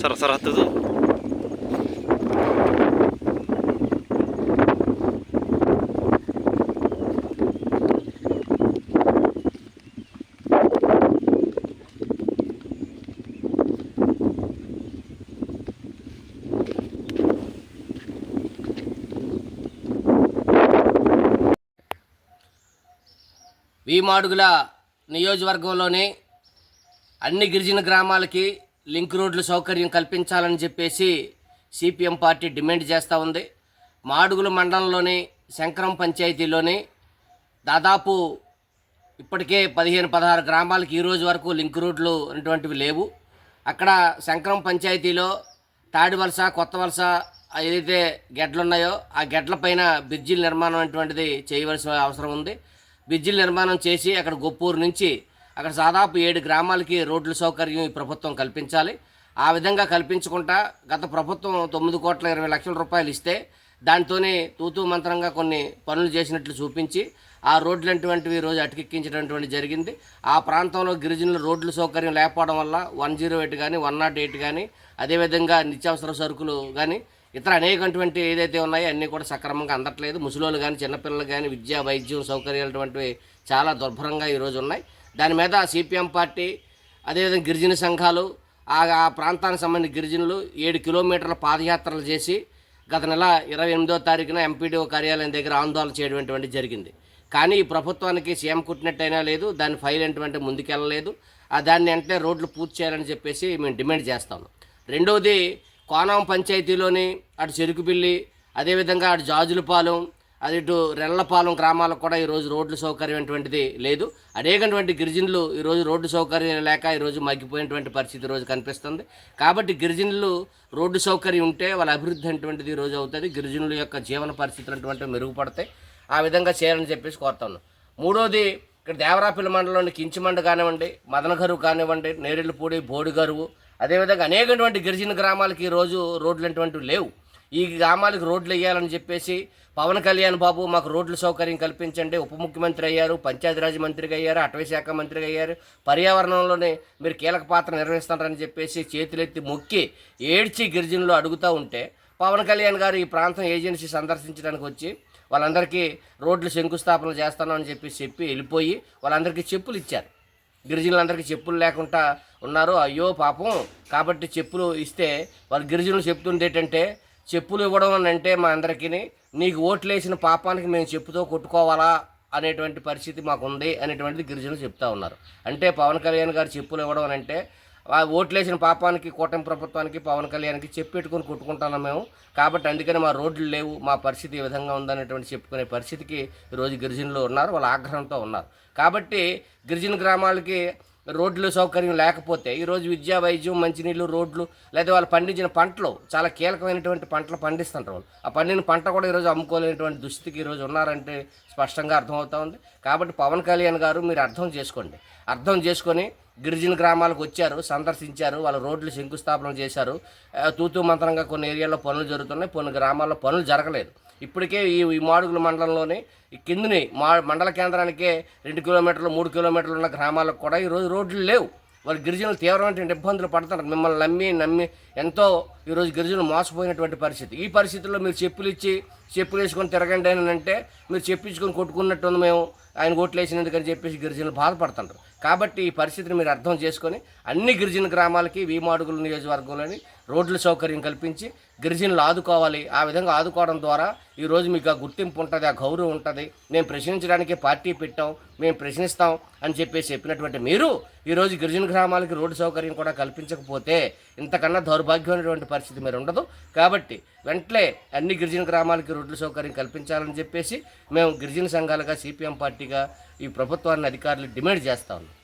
ಸರ ಸರ ಹತ್ತದು వీమాడుగుల నియోజకవర్గంలోని అన్ని గిరిజన గ్రామాలకి లింక్ రోడ్లు సౌకర్యం కల్పించాలని చెప్పేసి సిపిఎం పార్టీ డిమాండ్ చేస్తూ ఉంది. మాడుగుల మండలంలోని శంకరం పంచాయతీలోని దాదాపు ఇప్పటికే పదిహేను పదహారు గ్రామాలకి ఈ రోజు వరకు లింక్ రోడ్లు అనేటువంటివి లేవు. అక్కడ శంకరం పంచాయతీలో తాడి వలస కొత్త వలస ఏదైతే గెడ్లు ఉన్నాయో ఆ గెడ్లపైన బ్రిడ్జిల నిర్మాణం అటువంటిది చేయవలసిన అవసరం ఉంది. బ్రిడ్జిల నిర్మాణం చేసి అక్కడ గొప్పూరు నుంచి అక్కడ దాదాపు ఏడు గ్రామాలకి రోడ్ల సౌకర్యం ఈ ప్రభుత్వం కల్పించాలి. ఆ విధంగా కల్పించుకుంటా గత ప్రభుత్వం తొమ్మిది కోట్ల ఇరవై లక్షల రూపాయలు ఇస్తే దాంతోనే తూతూ మంత్రంగా కొన్ని పనులు చేసినట్లు చూపించి ఆ రోడ్లు అటువంటివి రోజు అటకెక్కించడం జరిగింది. ఆ ప్రాంతంలో గిరిజనుల రోడ్ల సౌకర్యం లేకపోవడం వల్ల వన్ జీరో ఎయిట్ కానీ వన్ నాట్ ఎయిట్ కానీ అదేవిధంగా నిత్యావసర సరుకులు కానీ ఇతర అనేకటువంటి ఏదైతే ఉన్నాయో అన్నీ కూడా సక్రమంగా అందట్లేదు. ముసలోళ్ళు కానీ చిన్నపిల్లలు కానీ విద్య వైద్యం సౌకర్యాలు అటువంటివి చాలా దుర్భరంగా ఈరోజు ఉన్నాయి. దాని మీద సిపిఎం పార్టీ అదేవిధంగా గిరిజన సంఘాలు ఆ ప్రాంతానికి సంబంధించిన గిరిజనులు ఏడు కిలోమీటర్ల పాదయాత్రలు చేసి గత నెల ఇరవై ఎనిమిదో తారీఖున ఎంపీడీఓ కార్యాలయం దగ్గర ఆందోళన చేయడం జరిగింది. కానీ ఈ ప్రభుత్వానికి సీఎం కుట్టినట్టయినా లేదు దాని ఫైల్ ఏంటంటే ముందుకెళ్ళలేదు. ఆ దాన్ని వెంటనే రోడ్లు పూర్తి చేయాలని చెప్పేసి మేము డిమాండ్ చేస్తాము రెండవది కోనం పంచాయతీలోని అటు చెరుకుపిల్లి అదేవిధంగా అటు జాజులపాలెం అది ఇటు రెళ్ళపాలెం గ్రామాలకు కూడా ఈరోజు రోడ్ల సౌకర్యం అటువంటిది లేదు. అనేకటువంటి గిరిజనులు ఈరోజు రోడ్డు సౌకర్యం లేక ఈరోజు మగ్గిపోయినటువంటి పరిస్థితి ఈరోజు కనిపిస్తుంది. కాబట్టి గిరిజనులు రోడ్డు సౌకర్యం ఉంటే వాళ్ళ అభివృద్ధి అటువంటిది ఈరోజు అవుతుంది. గిరిజనుల యొక్క జీవన పరిస్థితులు అటువంటివి మెరుగుపడతాయి. ఆ విధంగా చేయాలని చెప్పేసి కోరుతాను. మూడోది ఇక్కడ దేవరాపల్లి మండలంలోని కించిమండ కానివ్వండి మదనగరువు కానివ్వండి నేరెళ్ళపూడి బోడిగరువు అదేవిధంగా అనేకటువంటి గిరిజన గ్రామాలకి ఈరోజు రోడ్లు అటువంటివి లేవు. ఈ గ్రామాలకు రోడ్లు వేయాలని చెప్పేసి పవన్ కళ్యాణ్ బాబు మాకు రోడ్ల సౌకర్యం కల్పించండి. ఉప ముఖ్యమంత్రి అయ్యారు పంచాయతీరాజ్ మంత్రిగా అయ్యారు అటవీశాఖ మంత్రిగా అయ్యారు. పర్యావరణంలోనే మీరు కీలక పాత్ర నిర్వహిస్తారని చెప్పేసి చేతులెత్తి మొక్కి ఏడ్చి గిరిజనులు అడుగుతూ ఉంటే పవన్ కళ్యాణ్ గారు ఈ ప్రాంతం ఏజెన్సీ సందర్శించడానికి వచ్చి వాళ్ళందరికీ రోడ్లు శంకుస్థాపన చేస్తానని చెప్పి చెప్పి వెళ్ళిపోయి వాళ్ళందరికీ చెప్పులు ఇచ్చారు. గిరిజనులందరికీ చెప్పులు లేకుండా ఉన్నారు. అయ్యో పాపం. కాబట్టి చెప్పులు ఇస్తే వాళ్ళు గిరిజనులు చెప్తుంటే ఏంటంటే చెప్పులు ఇవ్వడం అని అంటే మా అందరికీ నీకు ఓట్లు వేసిన పాపానికి మేము చెప్పుతో కొట్టుకోవాలా అనేటువంటి పరిస్థితి మాకుంది అనేటువంటిది గిరిజనులు చెప్తా ఉన్నారు. అంటే పవన్ కళ్యాణ్ గారు చెప్పులు ఇవ్వడం అని అంటే ఓట్లేసిన పాపానికి కూటమి ప్రభుత్వానికి పవన్ కళ్యాణ్కి చెప్పెట్టుకొని కొట్టుకుంటున్నాం మేము. కాబట్టి అందుకని మా రోడ్లు లేవు మా పరిస్థితి ఈ విధంగా ఉందనేటువంటి చెప్పుకునే పరిస్థితికి ఈరోజు గిరిజనులు ఉన్నారు వాళ్ళ ఆగ్రహంతో ఉన్నారు. కాబట్టి గిరిజన గ్రామాలకి రోడ్లు సౌకర్యం లేకపోతే ఈరోజు విద్యా వైద్యం మంచినీళ్ళు రోడ్లు లేదా వాళ్ళు పండించిన పంటలు చాలా కీలకమైనటువంటి పంటలు పండిస్తుంటారు వాళ్ళు. ఆ పండిన పంట కూడా ఈరోజు అమ్ముకోలేనటువంటి దుస్థితికి ఈరోజు ఉన్నారంటే స్పష్టంగా అర్థమవుతా ఉంది. కాబట్టి పవన్ కళ్యాణ్ గారు మీరు అర్థం చేసుకోండి. అర్థం చేసుకొని గిరిజన గ్రామాలకు వచ్చారు సందర్శించారు వాళ్ళ రోడ్లు శంకుస్థాపన చేశారు. తూతూ మంత్రంగా కొన్ని ఏరియాల్లో పనులు జరుగుతున్నాయి కొన్ని గ్రామాల్లో పనులు జరగలేదు. ఇప్పటికే ఈ ఈ మాడుగుల మండలంలోని ఈ కిందిని మా మండల కేంద్రానికే రెండు కిలోమీటర్లు మూడు కిలోమీటర్లు ఉన్న గ్రామాలకు కూడా ఈరోజు రోడ్లు లేవు. వాళ్ళు గిరిజనులు తీవ్రమైనటువంటి ఇబ్బందులు పడుతున్నారు. మిమ్మల్ని నమ్మి నమ్మి ఎంతో ఈరోజు గిరిజనులు మోసపోయినటువంటి పరిస్థితి. ఈ పరిస్థితుల్లో మీరు చెప్పులు ఇచ్చి చెప్పులు వేసుకొని తిరగండి అని అంటే మీరు చెప్పించుకొని కొట్టుకున్నట్టు ఉంది మేము. ఆయన ఓట్లు వేసినందుకని చెప్పేసి గిరిజనులు బాధపడుతుంటారు. కాబట్టి ఈ పరిస్థితిని మీరు అర్థం చేసుకొని అన్ని గిరిజన గ్రామాలకి వీమాడుగుల నియోజకవర్గంలోని రోడ్ల సౌకర్యం కల్పించి గిరిజనులు ఆదుకోవాలి. ఆ విధంగా ఆదుకోవడం ద్వారా ఈరోజు మీకు ఆ గుర్తింపు ఉంటుంది ఆ గౌరవం ఉంటుంది. మేము ప్రశ్నించడానికి పార్టీ పెట్టాం మేము ప్రశ్నిస్తాం అని చెప్పేసి చెప్పినటువంటి మీరు ఈరోజు గిరిజన గ్రామాలకి రోడ్డు సౌకర్యం కూడా కల్పించకపోతే ఇంతకన్నా దౌర్భాగ్యమైనటువంటి పరిస్థితి మీరు ఉండదు. కాబట్టి వెంటనే అన్ని గిరిజన గ్రామాలకి రోడ్ల సౌకర్యం కల్పించాలని చెప్పేసి మేము గిరిజన సంఘాలుగా సిపిఎం పార్టీగా ఈ ప్రభుత్వాన్ని అధికారులు డిమాండ్ చేస్తా ఉన్నాం.